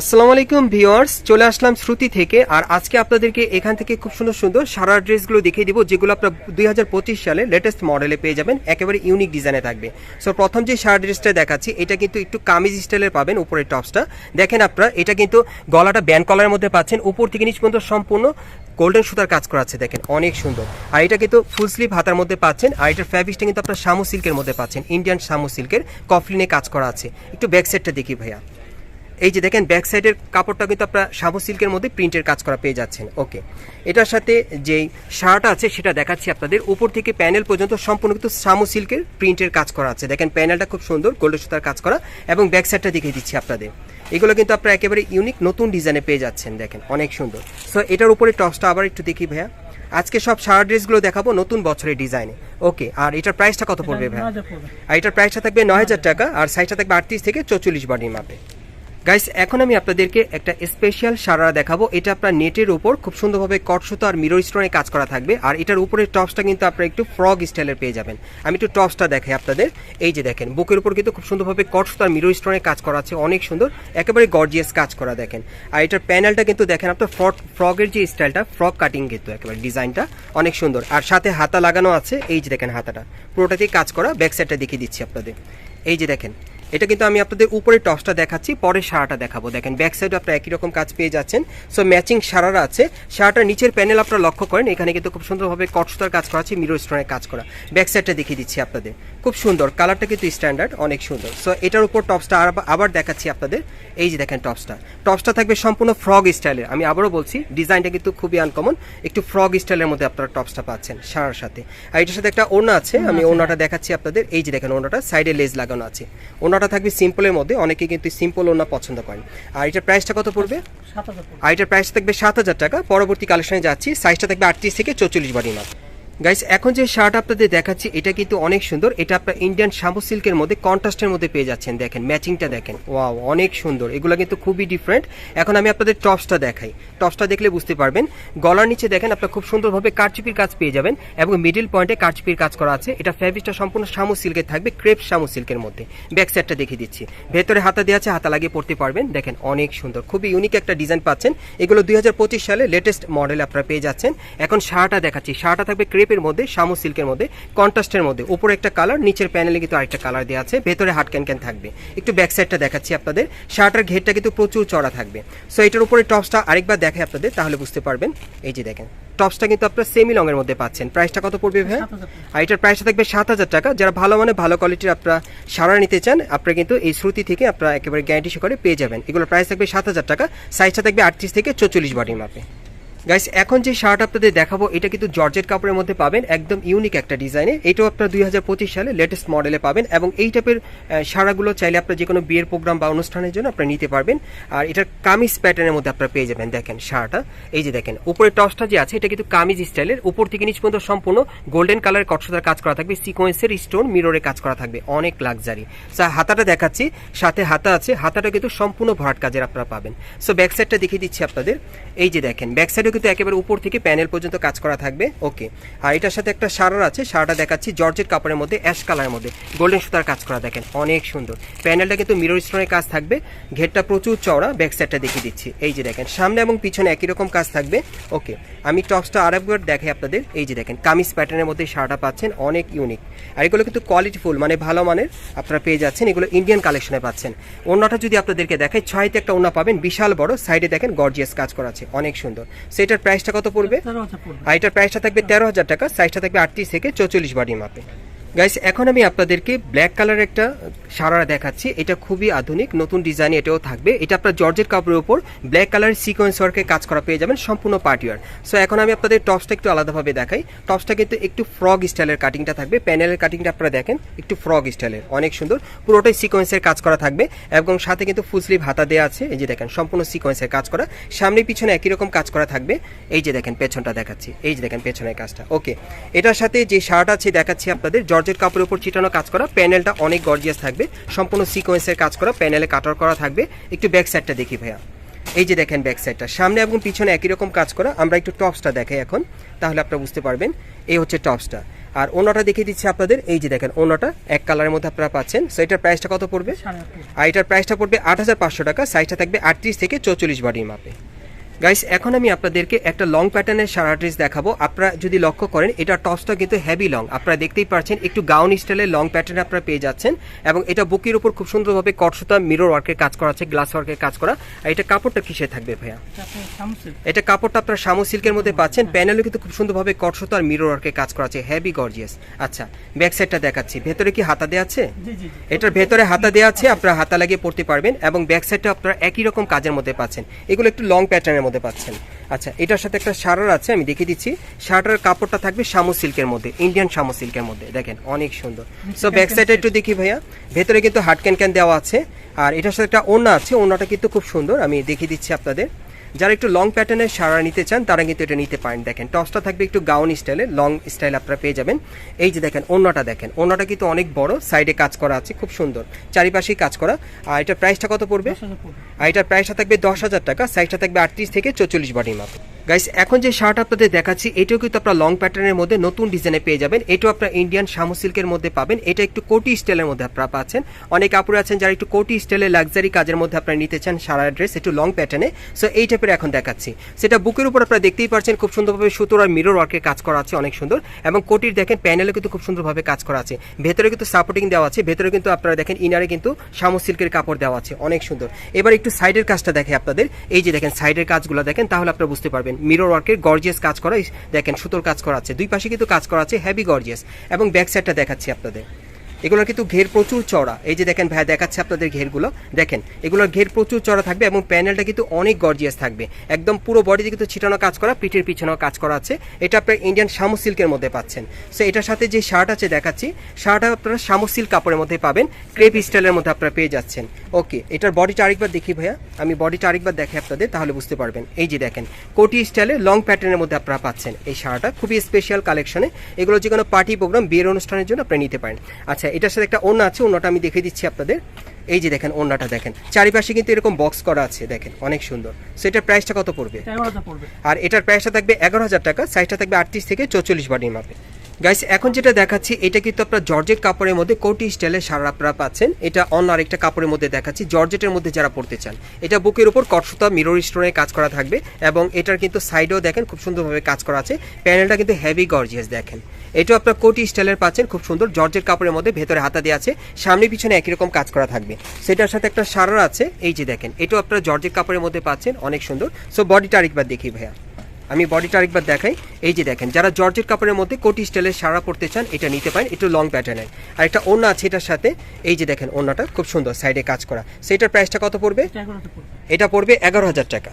আসসালামু আলাইকুম ভিউয়ার্স, চলে আসলাম শ্রুতি থেকে, আর আজকে আপনাদেরকে এখান থেকে খুব সুন্দর সুন্দর সারা ড্রেসগুলো দেখিয়ে দিব, যেগুলো আপনার দুই হাজার পঁচিশ সালে লেটেস্ট মডেলে পেয়ে যাবেন, একেবারে ইউনিক ডিজাইনে থাকবে। সো প্রথম যে সারা ড্রেসটা দেখাচ্ছি, এটা কিন্তু একটু কামিজ স্টাইলের পাবেন উপরের টপসটা। দেখেন আপনারা, এটা কিন্তু গলাটা ব্যান্ড কলারের মধ্যে পাচ্ছেন, উপর থেকে নিচ পর্যন্ত সম্পূর্ণ গোল্ডেন সুতার কাজ করা আছে, দেখেন, অনেক সুন্দর। আর এটা কিন্তু ফুল স্লিভ হাতার মধ্যে পাচ্ছেন, আর এটার ফ্যাব্রিকটা কিন্তু আপনার শামু সিল্কের মধ্যে পাচ্ছেন ইন্ডিয়ান শামু সিল্কের কফলিনে কাজ করা আছে। একটু ব্যাক সাইডটা দেখি ভাইয়া। এই যে দেখেন ব্যাক সাইডের কাপড়টা কিন্তু আপনারা সাবু সিল্কের মধ্যে প্রিন্টের কাজ করা পেয়ে যাচ্ছেন। ওকে এটার সাথে যেই শার্ট আছে সেটা দেখাচ্ছি আপনাদের। উপর থেকে প্যানেল পর্যন্ত সম্পূর্ণ কিন্তু সামু সিল্কের প্রিন্টের কাজ করা আছে। দেখেন প্যানেলটা খুব সুন্দর গোল্ডেন সুতার কাজ করা এবং ব্যাক সাইডটা দেখিয়ে দিচ্ছি আপনাদের। এগুলো কিন্তু আপনারা একেবারে ইউনিক নতুন ডিজাইনে পেয়ে যাচ্ছেন। দেখেন অনেক সুন্দর। সো এটার উপরে টপসটা আবার একটু দেখি ভাইয়া। আজকে সব শার্ট ড্রেসগুলো দেখাবো নতুন বছরের ডিজাইনে ওকে আর এটার প্রাইসটা কত পড়বে ভাইয়া? আর এটার প্রাইসটা থাকবে নয় হাজার টাকা আর সাইজটা থাকবে আটত্রিশ থেকে চৌচল্লিশ বডির মাপে। গাইস এখন আমি আপনাদেরকে একটা স্পেশাল সারা দেখাবো। এটা আপনার নেটের উপর খুব সুন্দরভাবে কটসুতো আর মিরর স্টোনে কাজ করা থাকবে। আর এটার উপরের টপসটা কিন্তু আপনারা একটু ফ্রগ স্টাইলের পেয়ে যাবেন। আমি একটু টপসটা দেখাই আপনাদের। এই যে দেখেন, বুকের উপর কিন্তু খুব সুন্দরভাবে কটসুতো আর মিরর স্টোনে কাজ করা আছে। অনেক সুন্দর, একেবারে গর্জিয়াস কাজ করা দেখেন। আর এটার প্যানেলটা কিন্তু দেখেন আপনার ফ্রক ফ্রগের যে স্টাইলটা ফ্রক কাটিং কিন্তু একেবারে ডিজাইনটা অনেক সুন্দর। আর সাথে হাতা লাগানো আছে। এই যে দেখেন হাতাটা, পুরোটাতেই কাজ করা। ব্যাক সাইডটা দেখিয়ে দিচ্ছি আপনাদের। এই যে দেখেন এটা কিন্তু আমি আপনাদের উপরে টপসটা দেখাচ্ছি পরে সারাটা দেখাবো। দেখেন ব্যাক সাইডে আপনারা একই রকম কাজ পেয়ে যাচ্ছেন। সো ম্যাচিং সারারা আছে। সারাটার নিচের প্যানেল আপনারা লক্ষ্য করেন এখানে কিন্তু খুব সুন্দরভাবে কটসুতার কাজ করা আছে মিরো স্টোনের কাজ করা। ব্যাক সাইডটা দেখিয়ে দিচ্ছি আপনাদের। খুব সুন্দর কালারটা কিন্তু স্ট্যান্ডার্ড অনেক সুন্দর। সো এটার উপর টপসটা আবার দেখাচ্ছি আপনাদের। এই যে দেখেন টপসটা। টপসটা থাকবে সম্পূর্ণ ফ্রগ স্টাইলের আমি আবারও বলছি ডিজাইনটা কিন্তু খুবই আনকমন একটু ফ্রগ স্টাইলের মধ্যে আপনারা টপসটা পাচ্ছেন সারার সাথে। আর এটার সাথে একটা ওড়না আছে আমি ওড়নাটা দেখাচ্ছি আপনাদের। এই যে দেখেন ওড়নাটা সাইডে লেজ লাগানো আছে। ওড়নাটা থাকবে সিম্পলের মধ্যে অনেকে কিন্তু সিম্পল ওনা পছন্দ করেন। আর এটার প্রাইসটা কত পড়বে? আর এটার প্রাইস থাকবে সাত হাজার টাকা। পরবর্তী কালেকশনে যাচ্ছি সাইজটা থাকবে আটত্রিশ থেকে চৌচল্লিশ বাড়ি মাপ গাইস এখন যে শার্ট আপনাদের দেখাচ্ছি, এটা কিন্তু অনেক সুন্দর। এটা আপনার ইন্ডিয়ান শাম্পু সিল্কের মধ্যে কন্ট্রাস্টের মধ্যে পেয়ে যাচ্ছেন, দেখেন ম্যাচিংটা দেখেন। ওয়াও অনেক সুন্দর। এগুলো কিন্তু খুবই ডিফারেন্ট এখন আমি আপনাদের টপসটা দেখাই। টপসটা দেখলে বুঝতে পারবেন, গলার নিচে দেখেন, আপনার খুব সুন্দরভাবে কারচুপির কাজ পেয়ে যাবেন এবং মিডিল পয়েন্টে কারচুপির কাজ করা আছে। এটা ফ্যাব্রিকটা সম্পূর্ণ শামু সিল্কের থাকবে ক্রেপ শামু সিল্কের মধ্যে। ব্যাক সাইডটা দেখিয়ে দিচ্ছি। ভেতরে হাতা দেওয়া আছে, হাতা লাগিয়ে পড়তে পারবেন। দেখেন, অনেক সুন্দর। খুবই ইউনিক একটা ডিজাইন পাচ্ছেন। এগুলো দু হাজার পঁচিশ সালে লেটেস্ট মডেল আপনারা পেয়ে যাচ্ছেন। এখন শার্টটা দেখাচ্ছি। শার্টটা থাকবে ক্রেপের মধ্যে শামু সিল্কের মধ্যে কন্ট্রাস্টের মধ্যে। উপরে একটা কালার নিচের প্যানেলে কিন্তু আরেকটা কালার দেওয়া আছে ভেতরে হাট ক্যান ক্যান থাকবে। একটু ব্যাক সাইডটা দেখাচ্ছি আপনাদের। শার্টের ঘেরটা কিন্তু প্রচুর চড়া থাকবে। সো এটার উপরে টপসটা আরেকবার দেখে আপনাদের তাহলে বুঝতে পারবেন। এই যে দেখেন টপসটা কিন্তু আপনার সেমি লং এর মধ্যে পাচ্ছেন। প্রাইসটা কত পড়বে ভাই? আর এটার প্রাইসটা থাকবে সাত হাজার টাকা। যারা ভালো মানে ভালো কোয়ালিটির আপনারা সারা নিতে চান আপনারা কিন্তু এই শ্রুতি থেকে আপনারা একেবারে গ্যারান্টি সহকারে পেয়ে যাবেন। এগুলো প্রাইস থাকবে সাত হাজার টাকা। সাইজটা থাকবে আটত্রিশ থেকে চৌচল্লিশ বডির মাপে গাইস এখন যে শার্ট আপনাদের দেখাবো, এটা কিন্তু জর্জেট কাপড়ের মধ্যে পাবেন, একদম ইউনিক একটা ডিজাইনে এটাও আপনারা দুই সালে লেটেস্ট মডেলে পাবেন এবং এই টাইপের সারাগুলো চাইলে আপনার যে কোনো বিয়ের প্রোগ্রাম বা অনুষ্ঠানের জন্য আপনারা নিতে পারবেন। আর এটার কামিজ প্যাটার্নের মধ্যে আপনারা পেয়ে যাবেন, দেখেন শার্টটা এই যে দেখেন, উপরে টসটা যে আছে, এটা কিন্তু কামিজ স্টাইলের উপর থেকে নিচ পর্যন্ত সম্পূর্ণ গোল্ডেন কালারের কটসদার কাজ করা থাকবে সিকোয়েন্সের স্টোন মিররে কাজ করা থাকবে, অনেক লাক্সারি স্যার হাতাটা দেখাচ্ছি, সাথে হাতা আছে, হাতাটা কিন্তু সম্পূর্ণ ভরাট কাজের আপনারা পাবেন। সো ব্যাক সাইডটা দেখিয়ে দিচ্ছি আপনাদের। এই যে দেখেন ব্যাক সাইডেও কিন্তু একেবারে উপর থেকে প্যানেল পর্যন্ত কাজ করা থাকবে। ওকে। আর এটার সাথে একটা সারার আছে, সারাটা দেখাচ্ছি জর্জেট কাপড়ের মধ্যে, অ্যাশ কালারের মধ্যে। গোল্ডেন সুতার কাজ করা, দেখেন, অনেক সুন্দর। প্যানেলটা কিন্তু মিরর স্টোনের কাজ থাকবে, ঘেরটা প্রচুর চওড়া, ব্যাক সাইডটা দেখিয়ে দিচ্ছি। এই যে দেখেন, সামনে এবং পিছনে একই রকম কাজ থাকবে। ওকে, আমি টপসটা আর একবার দেখাই আপনাদের। এই যে দেখেন, কামিজ প্যাটার্নের মধ্যে শার্টটা পাচ্ছেন, অনেক ইউনিক। আর এগুলো কিন্তু কোয়ালিটিফুল মানে ভালো মানের আপনারা পেয়ে যাচ্ছেন, এগুলো ইন্ডিয়ান কালেকশনে পাচ্ছেন। ওনাটা যদি আপনাদেরকে দেখাই, ছয়তে একটা ওনা পাবেন, বিশাল বড় সাইডে দেখেন গর্জিয়াস কাজ করা আছে, অনেক সুন্দর। সেটার প্রাইসটা কত পড়বে? আর এটার প্রাইসটা থাকবে তেরো হাজার টাকা সাইজটা থাকবে আটত্রিশ থেকে চৌচল্লিশ বাড়ির মাপে গাইস এখন আমি আপনাদেরকে ব্ল্যাক কালার একটা সারারা দেখাচ্ছি। এটা খুবই আধুনিক, নতুন ডিজাইন এটাও থাকবে। এটা আপনার জর্জের কাপড়ের উপর ব্ল্যাক কালার সিকোয়েন্স ওয়ার্কে কাজ করা পেয়ে যাবেন সম্পূর্ণ পার্টিওয়ার সো এখন আমি আপনাদের টপসটা একটু আলাদাভাবে দেখাই। টপসটা কিন্তু একটু ফ্রগ স্টাইলের কাটিংটা থাকবে। প্যানেলের কাটিংটা আপনারা দেখেন, একটু ফ্রগ স্টাইলের অনেক সুন্দর। পুরোটাই সিকোয়েন্সের কাজ করা থাকবে এবং সাথে কিন্তু ফুল স্লিভ হাতা দেওয়া আছে। এই যে দেখেন, সম্পূর্ণ সিকোয়েন্সের কাজ করা। সামনে পিছনে একই রকম কাজ করা থাকবে। এই যে দেখেন, পেছনটা দেখাচ্ছি। এই যে দেখেন, পেছনের কাজটা। ওকে এটার সাথে যে শার্ট আছে, দেখাচ্ছি আপনাদের। জর্জের কাপড়ের উপর চিটানো কাজ করা প্যানেলটা অনেক গর্জিয়াস থাকবে। সম্পূর্ণ সিকোয়েন্সের কাজ করা প্যানেলে কাটার করা থাকবে। একটু ব্যাক সাইডটা দেখি ভাইয়া। এই যে দেখেন ব্যাক সাইডটা সামনে এবং পিছনে একই রকম কাজ করা। আমরা একটু টপসটা দেখাই এখন তাহলে আপনারা বুঝতে পারবেন। এই হচ্ছে টপসটা আর ওনাটা দেখিয়ে দিচ্ছি আপনাদের। এই যে দেখেন ওনাটা এক কালারের মধ্যে আপনারা পাচ্ছেন। সো এটার প্রাইসটা কত পড়বে। আর এটার প্রাইসটা পড়বে আট হাজার পাঁচশো টাকা। সাইজটা থাকবে আটত্রিশ থেকে চৌচল্লিশ বডির মাপে গাইস এখন আমি আপনাদেরকে একটা লং প্যাটার্নের সারা ড্রেস দেখাবো। আপনারা যদি লক্ষ্য করেন এটা টপসটা কিন্তু হেভি লং আপনারা দেখতেই পাচ্ছেন একটু গাউন স্টাইলের লং প্যাটার্ন আপনারা পেয়ে যাচ্ছেন এবং এটা বুকের উপর খুব সুন্দরভাবে কটসুতা মিরর ওয়ার্কের কাজ করা আছে গ্লাস ওয়ার্কের কাজ করা। আর এটা কাপড়টা কিসে থাকবে ভাইয়া? এটা কাপড়টা আপনার শামু সিল্কের মধ্যে পাচ্ছেন। প্যানেলও কিন্তু খুব সুন্দরভাবে কটসুতা আর মিরর ওয়ার্কের কাজ করা আছে। হেভি গর্জিয়াস আচ্ছা ব্যাক সাইডটা দেখাচ্ছি। ভেতরে কি হাতা দেওয়া আছে? এটার ভেতরে হাতা দেওয়া আছে আপনারা হাতা লাগিয়ে পড়তে পারবেন এবং ব্যাক সাইডটা আপনারা একই রকম কাজের মধ্যে পাচ্ছেন। এগুলো একটু লং প্যাটার্নের মধ্যে পাচ্ছেন। আচ্ছা এটার সাথে একটা শার্টার আছে আমি দেখে দিচ্ছি। শার্টার কাপড়টা থাকবে শামু সিল্কের মধ্যে ইন্ডিয়ান শামু সিল্কের মধ্যে। দেখেন অনেক সুন্দর। সো ব্যাক সাইডে একটু দেখি ভাইয়া। ভেতরে কিন্তু হাট ক্যান ক্যান দেওয়া আছে। আর এটার সাথে একটা ওনা আছে ওনাটা কিন্তু খুব সুন্দর। আমি দেখিয়ে দিচ্ছি আপনাদের। যারা একটু লং প্যাটার্নের সারা নিতে চান তারা কিন্তু এটা নিতে পারেন। দেখেন টসটা থাকবে একটু গাউন স্টাইলে লং স্টাইল আপনারা পেয়ে যাবেন। এই যে দেখেন অন্যটা দেখেন। অন্যটা কিন্তু অনেক বড় সাইডে কাজ করা আছে খুব সুন্দর। চারিপাশেই কাজ করা। আর এটার প্রাইসটা কত পড়বে? আর এটার প্রাইসটা থাকবে দশ হাজার টাকা সাইজটা থাকবে আটত্রিশ থেকে চল্লিশ বডির মাপ। গাইস এখন যে শার্ট আপনাদের দেখাচ্ছি, এটাও কিন্তু আপনার লং প্যাটার্নের মধ্যে নতুন ডিজাইনে পেয়ে যাবেন। এটাও আপনার ইন্ডিয়ান শামু সিল্কের মধ্যে পাবেন। এটা একটু কোটি স্টাইলের মধ্যে আপনারা পাচ্ছেন। অনেক কাপড় আছেন যারা একটু কোটি স্টাইলের লাক্সারি কাজের মধ্যে আপনারা নিতে চান, সারা ড্রেস একটু লং প্যাটার্নে সো এই টাইপের এখন দেখাচ্ছি। সেটা বুকের উপর আপনারা দেখতেই পাচ্ছেন, খুব সুন্দরভাবে সুতোর আর মিরর ওয়ার্কের কাজ করা আছে, অনেক সুন্দর। এবং কোটির দেখেন প্যানেলে কিন্তু খুব সুন্দরভাবে কাজ করা আছে। ভেতরে কিন্তু সাপোর্টিং দেওয়া আছে, ভেতরে কিন্তু আপনারা দেখেন ইনারে কিন্তু শামু সিল্কের কাপড় দেওয়া আছে, অনেক সুন্দর। এবার একটু সাইডের কাজটা দেখে আপনাদের। এই যে দেখেন সাইডের কাজগুলো দেখেন, তাহলে আপনারা বুঝতে পারবেন মিরর ওয়ার্কের গর্জিয়াস কাজ করা দেখেন সুতোর কাজ করা আছে। দুই পাশে কিন্তু কাজ করা আছে হেভি গর্জিয়াস এবং ব্যাক সাইডটা দেখাচ্ছি আপনাদের। এগুলোর কিন্তু ঘের প্রচুর চড়া এই যে দেখেন ভাই দেখাচ্ছে আপনাদের ঘেরগুলো। দেখেন, এগুলোর ঘের প্রচুর চড়া থাকবে এবং প্যানেলটা কিন্তু অনেক গর্জিয়াস থাকবে। একদম পুরো বডিতে কিন্তু ছিটানো কাজ করা, পিঠের পিছনেও কাজ করা আছে। এটা আপনার ইন্ডিয়ান শামু সিল্কের মধ্যে পাচ্ছেন। সো এটার সাথে যে শার্ট আছে দেখাচ্ছি শার্ট আপনারা শামু সিল্ক কাপড়ের মধ্যে পাবেন। ক্রেপ স্টাইলের মধ্যে আপনারা পেয়ে যাচ্ছেন। ওকে এটার বডিটা আরেকবার দেখি ভাইয়া। আমি বডিটা আরেকবার দেখে আপনাদের, তাহলে বুঝতে পারবেন। এই যে দেখেন, কোটি স্টাইলে লং প্যাটার্নের মধ্যে আপনারা পাচ্ছেন এই শার্টটা খুবই স্পেশাল কালেকশনে এগুলো যে কোনো পার্টি প্রোগ্রাম বিয়ের অনুষ্ঠানের জন্য আপনি নিতে পারেন। আচ্ছা এটার সাথে একটা ওড়না আছে ওড়নাটা আমি দেখে দিচ্ছি আপনাদের। এই যে দেখেন ওড়নাটা দেখেন। চারিপাশে কিন্তু এরকম বক্স করা আছে দেখেন অনেক সুন্দর। সো এটার প্রাইসটা কত পড়বে? আর এটার প্রাইসটা থাকবে এগারো হাজার টাকা সাইজটা থাকবে আটত্রিশ থেকে চৌচল্লিশ বাড়ির মাপে গাইস এখন যেটা দেখাচ্ছি, এটা কিন্তু আপনার জর্জেট কাপড়ের মধ্যে কোটি স্টাইলের সারা আপনারা পাচ্ছেন। এটা অন্য আরেকটা কাপড়ের মধ্যে দেখাচ্ছি, জর্জেটের মধ্যে যারা পড়তে চান। এটা বুকের উপর কটসুতা মিরর স্টোনে কাজ করা থাকবে এবং এটার কিন্তু সাইডেও দেখেন, খুব সুন্দরভাবে কাজ করা আছে। প্যানেলটা কিন্তু হেভি গর্জিয়াস দেখেন। এটা আপনার কোটি স্টাইলের পাচ্ছেন, খুব সুন্দর। জর্জেট কাপড়ের মধ্যে ভেতরে হাতা দিয়ে আছে, সামনে পিছনে একই রকম কাজ করা থাকবে। সেটার সাথে একটা সারার আছে, এই যে দেখেন, এটাও আপনার জর্জেট কাপড়ের মধ্যে পাচ্ছেন, অনেক সুন্দর। সো বডিটা আরেকবার দেখি ভাইয়া। আমি বডিটা আরেকবার দেখাই। এই যে দেখেন যারা জর্জেট কাপড়ের মধ্যে কোটি স্টাইলের সারা পড়তে চান এটা নিতে পারেন। একটু লং প্যাটার্নের আর একটা ওড়না আছে এটার সাথে এই যে দেখেন ওড়নাটা খুব সুন্দর সাইডে কাজ করা। সেটার প্রাইসটা কত পড়বে? এটা পড়বে এগারো হাজার টাকা।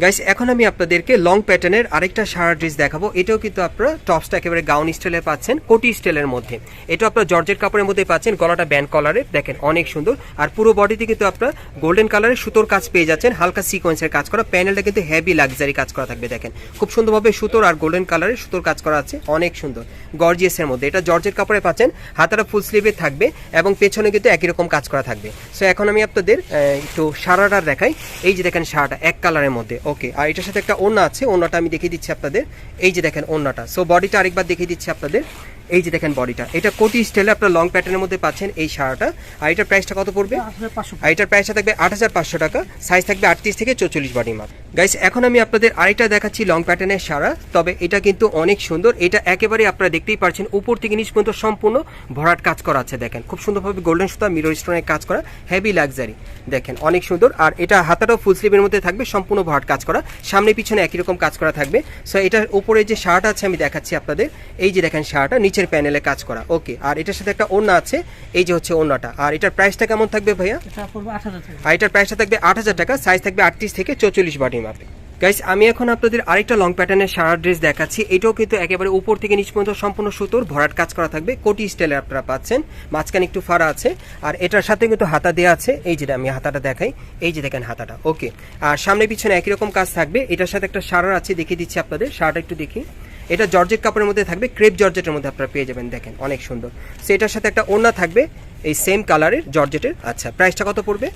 গাইস এখন আমি আপনাদেরকে লং প্যাটার্নের আরেকটা সারা ড্রেস দেখাবো। এটাও কিন্তু আপনারা টপসটা একেবারে গাউন স্টাইলে পাচ্ছেন, কোটি স্টাইলের মধ্যে। এটা আপনার জর্জের কাপড়ের মধ্যে পাচ্ছেন, গলাটা ব্যান্ড কলারে দেখেন অনেক সুন্দর। আর পুরো বডিতে কিন্তু আপনার গোল্ডেন কালারের সুতোর কাজ পেয়ে যাচ্ছেন, হালকা সিকোয়েন্সের কাজ করা। প্যানেলটা কিন্তু হেভি লাক্সারি কাজ করা থাকবে, দেখেন। খুব সুন্দরভাবে সুতোর আর গোল্ডেন কালারের সুতোর কাজ করা আছে, অনেক সুন্দর। গর্জিয়াসের মধ্যে। এটা জর্জের কাপড়ে পাচ্ছেন, হাতাটা ফুল স্লিভে থাকবে এবং পেছনে কিন্তু একই রকম কাজ করা থাকবে। সো এখন আমি আপনাদের একটু সারাটা দেখাই। এই যে দেখেন সারাটা, এক কালারের মধ্যে। ওকে, আর এটার সাথে একটা ওনা আছে ওনাটা আমি দেখিয়ে দিচ্ছি আপনাদের। এই যে দেখেন ওনাটা সো বডিটা আরেকবার দেখিয়ে দিচ্ছি আপনাদের। এই যে দেখেন বডিটা এটা কোটি স্টাইলে আপনার লং প্যাটার্নের মধ্যে পাচ্ছেন এই সারাটা আর এটার প্রাইসটা কত পড়বে? আর এটার প্রাইসটা থাকবে আট হাজার পাঁচশো টাকা সাইজ থাকবে আটত্রিশ থেকে চৌচল্লিশ বডি মাপ গাইস এখন আমি আপনাদের আরেকটা দেখাচ্ছি লং প্যাটার্নের সারা তবে এটা কিন্তু অনেক সুন্দর। এটা একেবারে আপনারা দেখতেই পারছেন উপর থেকে নিচ পর্যন্ত সম্পূর্ণ ভরাট কাজ করা আছে দেখেন। খুব সুন্দরভাবে গোল্ডেন সুতা মিরর স্টোনের কাজ করা হেভি লাক্সারি দেখেন অনেক সুন্দর। আর এটা হাতাটাও ফুল স্লিভের মধ্যে থাকবে সম্পূর্ণ ভরাট কাজ করা। সামনে পিছনে একই রকম কাজ করা থাকবে। সো এটার উপরে যে শার্ট আছে আমি দেখাচ্ছি আপনাদের। এই যে দেখেন শার্টটা নিচের প্যানেলে কাজ করা। ওকে আর এটার সাথে একটা ওড়না আছে এই যে হচ্ছে ওড়নাটা। আর এটার প্রাইসটা কেমন থাকবে ভাইয়া? এটা পড়বে আট হাজার টাকা। আর এটার প্রাইসটা থাকবে আট হাজার টাকা সাইজ থাকবে আটত্রিশ থেকে চৌচল্লিশ বডি মাপে। গাইস আমি এখন আপনাদের আরেকটা লং প্যাটার্নের সারা ড্রেস দেখাচ্ছি। এটাও কিন্তু একেবারে উপর থেকে নিচ পর্যন্ত সম্পূর্ণ সুতোর ভরাট কাজ করা থাকবে। কোটি স্টাইলের আপনারা পাচ্ছেন মাঝখানে একটু ফাড়া আছে। আর এটার সাথে কিন্তু হাতা দেওয়া আছে। এই যেটা আমি হাতাটা দেখাই এই যে দেখেন হাতাটা। ওকে আর সামনে পিছনে একই রকম কাজ থাকবে। এটার সাথে একটা সারার আছে দেখিয়ে দিচ্ছি আপনাদের। সারাটা একটু দেখি। এটা জর্জেট কাপড়ের মধ্যে থাকবে ক্রেপ জর্জেটের মধ্যে আপনারা পেয়ে যাবেন দেখেন অনেক সুন্দর। সো এটার সাথে একটা ওড়না থাকবে এই সেম কালারের জর্জেটের। আচ্ছা প্রাইসটা কত পড়বে?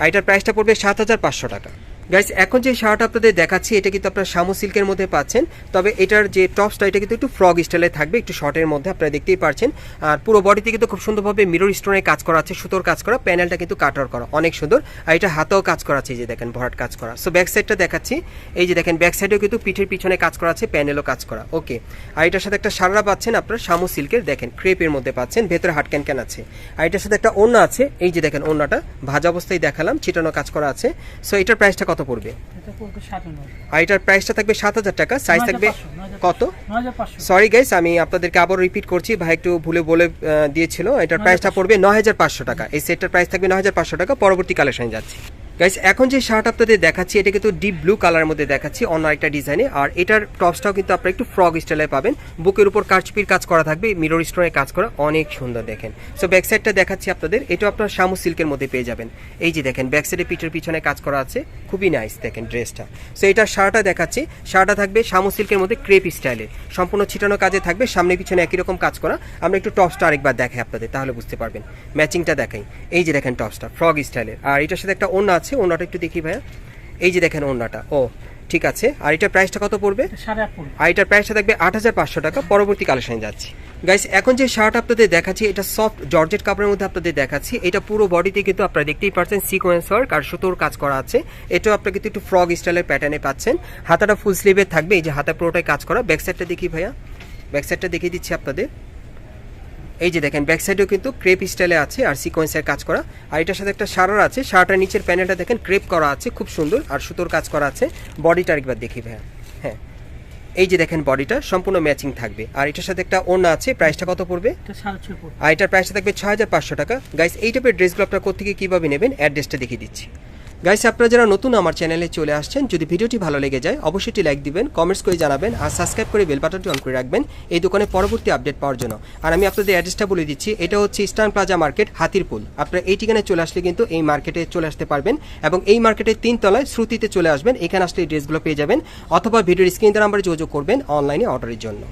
আর এটার প্রাইসটা পড়বে সাত হাজার পাঁচশো টাকা। গাইস এখন যে শার্ট আপনাদের দেখাচ্ছি, এটা কিন্তু আপনারা শামু সিল্কের মধ্যে পাচ্ছেন। তবে এটার যে টপসটা, এটা কিন্তু একটু ফ্রগ স্টাইলে থাকবে, একটু শর্টের মধ্যে আপনারা দেখতেই পারছেন। আর পুরো বডিতে কিন্তু খুব সুন্দরভাবে মিরর স্টোনের কাজ করা আছে, সুতোর কাজ করা, প্যানেলটা কিন্তু কাটার করা, অনেক সুন্দর। আর এটা হাতেও কাজ করা আছে যে দেখেন, ভরাট কাজ করা। সো ব্যাক সাইডটা দেখাচ্ছি। এই যে দেখেন ব্যাক সাইডেও কিন্তু পিঠের পিছনে কাজ করা আছে, প্যানেলও কাজ করা ওকে আর এটার সাথে একটা সারা পাচ্ছেন আপনারা শামু সিল্কের, দেখেন ক্রেপের মধ্যে পাচ্ছেন, ভেতরে হাট ক্যান ক্যান আছে। আর এটার সাথে একটা ওড়না আছে, এই যে দেখেন, ওড়নাটা, ভাজা অবস্থায় দেখালাম, ছিটানো কাজ করা আছে। সো এটার প্রাইসটা কত এটা পড়বে আর এটার প্রাইসটা থাকবে সাত হাজার টাকা। সাইজ থাকবে কত? সরি গাইস আমি আপনাদেরকে আবার রিপিট করছি। ভাই একটু ভুলে বলে দিয়েছিল। এটার প্রাইসটা পড়বে নয় হাজার পাঁচশো টাকা। এই সেটটার প্রাইস থাকবে নয় হাজার পাঁচশো টাকা। পরবর্তী কালেকশনে যাচ্ছি। গাইস এখন যে শার্ট আপনাদের দেখাচ্ছি, এটা কিন্তু ডিপ ব্লু কালারের মধ্যে দেখাচ্ছি, অন্য একটা ডিজাইনে আর এটার টপসটাও কিন্তু আপনারা একটু ফ্রগ স্টাইলে পাবেন। বুকের উপর কারচুপির কাজ করা থাকবে মিরর স্টোনের কাজ করা অনেক সুন্দর দেখেন। সো ব্যাক সাইডটা দেখাচ্ছি আপনাদের এটা আপনার শামু সিল্কের মধ্যে পেয়ে যাবেন। এই যে দেখেন ব্যাক সাইডে পিঠের পিছনে কাজ করা আছে, খুবই নাইস দেখেন ড্রেসটা সো এটার শার্টটা দেখাচ্ছি শার্টটা থাকবে শামু সিল্কের মধ্যে ক্রেপ স্টাইলের সম্পূর্ণ ছিটানো কাজে থাকবে, সামনে পিছনে একই রকম কাজ করা। আমরা একটু টপসটা আরেকবার দেখাই আপনাদের, তাহলে বুঝতে পারবেন। ম্যাচিংটা দেখাই। এই যে দেখেন টপসটা ফ্রগ স্টাইলের আর এটার সাথে একটা অন্য আছে ওড়নাটা একটু দেখি ভাইয়া। এই যে দেখেন ওড়নাটা। ও ঠিক আছে। আর এটার প্রাইসটা কত পড়বে? আর এটার প্রাইসটা থাকবে আট হাজার পাঁচশো টাকা। পরবর্তী কালেকশনে যাচ্ছি। গাইস এখন যে শার্ট আপনাদের দেখাচ্ছি এটা সফট জর্জেট কাপড়ের মধ্যে আপনাদের দেখাচ্ছি। এটা পুরো বডিতে কিন্তু আপনারা দেখতেই পাচ্ছেন সিকোয়েন্স ওয়ার্ক আর সুতোর কাজ করা আছে। এটাও আপনারা কিন্তু একটু ফ্রগ স্টাইলের প্যাটার্নে পাচ্ছেন। হাতাটা ফুল স্লিভের থাকবে এই যে হাতা পুরোটাই কাজ করা। ব্যাক সাইডটা দেখি ভাইয়া। ব্যাক সাইডটা দেখিয়ে দিচ্ছি আপনাদের। এই যে দেখেন ব্যাক সাইডেও কিন্তু ক্রেপ স্টাইলে আছে আর সিকোয়েন্সের কাজ করা। আর এটার সাথে একটা শাড়ার আছে শাড়াটার নিচের প্যানেলটা দেখেন ক্রেপ করা আছে খুব সুন্দর। আর সুতোর কাজ করা আছে। বডিটা আরেকবার দেখি ভাইয়া। হ্যাঁ। এই যে দেখেন বডিটা সম্পূর্ণ ম্যাচিং থাকবে। আর এটার সাথে একটা ওড়না আছে প্রাইসটা কত পড়বে? আর এটার প্রাইসটা থাকবে ছয় হাজার পাঁচশো টাকা। গাইস এই টাইপের ড্রেসগুলো আপনারা কোথেকে কীভাবে নেবেন? অ্যাড্রেসটা দেখিয়ে দিচ্ছি। গাইস আপনারা যারা নতুন আমার চ্যানেলে চলে আসছেন, যদি ভিডিওটি ভালো লেগে যায়, অবশ্যই একটি লাইক দিবেন কমেন্টস করে জানাবেন, আর সাবস্ক্রাইব করে বেল বাটনটি অন করে রাখবেন। এই দোকানে পরবর্তী আপডেট পাওয়ার জন্য। আর আমি আপনাদের অ্যাড্রেসটা বলে দিচ্ছি, এটা হচ্ছে ইস্টার্ন প্লাজা মার্কেট হাতিরপুল। আপনারা এই ঠিকানায় চলে আসলে কিন্তু এই মার্কেটে চলে আসতে পারবেন এবং এই মার্কেটের তিন তলায় শ্রুতিতে চলে আসবেন, এখানে আসলে এই ড্রেসগুলো পেয়ে যাবেন। অথবা ভিডিওর স্ক্রিন নাম্বারে যোগাযোগ করবেন অনলাইনে অর্ডারের জন্য।